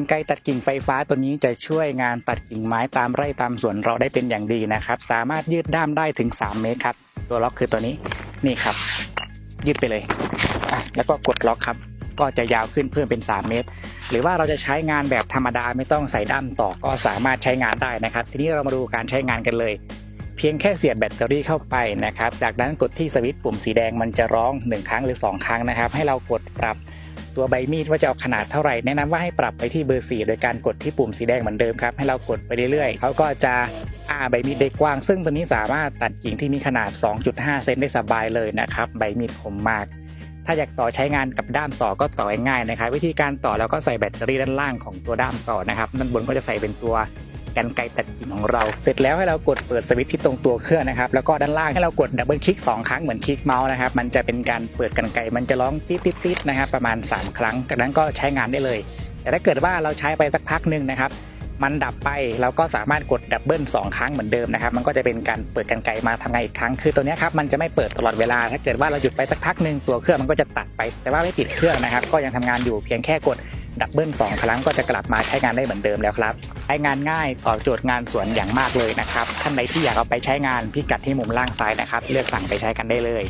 กันไกตัดกิ่งไฟฟ้าตัวนี้จะช่วยงานตัดกิ่งไม้ตามไร่ตามสวนเราได้เป็นอย่างดีนะครับ สามารถยืดด้ามได้ถึง 3 เมตรครับ ตัวล็อกคือตัวนี้นี่ครับ ยืดไปเลยอะแล้วก็กดล็อกครับ ก็จะยาวขึ้นเพิ่มเป็น 3 เมตร หรือว่าเราจะใช้งานแบบธรรมดาไม่ต้องใส่ด้ามต่อก็สามารถใช้งานได้นะครับ ทีนี้เรามาดูการใช้งานกันเลย เพียงแค่เสียบแบตเตอรี่เข้าไปนะครับ จากนั้นกดที่สวิตช์ปุ่มสีแดงมันจะร้อง 1 ครั้งหรือ 2 ครั้งนะครับ ให้เรากดปรับ ตัวใบมีดว่าจะเอาขนาดเท่าไหร่แนะนำว่าให้ปรับไปที่เบอร์ 4 โดยการกดที่ปุ่มสีแดงเหมือนเดิมครับให้เรากดไปเรื่อยๆเขาก็จะอ้าใบมีดได้กว้าง ซึ่งตัวนี้สามารถตัดกิ่งที่มีขนาด 2.5 เซนได้สบายเลยนะครับใบมีดคมมาก ถ้าอยากต่อใช้งานกับด้ามต่อก็ต่อง่ายๆนะครับ วิธีการต่อเราก็ใส่แบตเตอรี่ด้านล่างของตัวด้ามต่อนะครับด้านบนก็จะใส่เป็นตัว กันไกรตัดกิ่งของเรา เสร็จแล้วให้เรากดเปิดสวิตช์ที่ตรงตัวเครื่องนะครับแล้วก็ด้านล่างให้เรากดดับเบิลคลิก2ครั้งเหมือนคลิกเมาส์นะครับมันจะเป็นการเปิดกันไกรมันจะร้องติ๊ดติ๊ดติ๊ดนะครับประมาณ 3 ครั้งจากนั้นก็ใช้งานได้เลย แต่ถ้าเกิดว่าเราใช้ไปสักพักหนึ่งนะครับมันดับไปเราก็สามารถกดดับเบิลสองครั้งเหมือนเดิมนะครับมันก็จะเป็นการเปิดกันไกรมาทำงานอีกครั้งคือตัวนี้ครับมันจะไม่เปิดตลอดเวลา ถ้าเกิดว่าเราหยุดไปสักพักหนึ่งตัวเครื่องมันก็จะตัดไปแต่ว่าไม่ติดเครื่องนะครับก็ยังทำงานอยู่เพียงแค่กด ดับเบิลสองครั้งก็จะกลับมาใช้งานได้เหมือนเดิมแล้วครับใช้งานง่ายตอบโจทย์งานสวนอย่างมากเลยนะครับท่านใดที่อยากเอาไปใช้งานพิกัดที่มุมล่างซ้ายนะครับ เลือกสั่งไปใช้กันได้เลย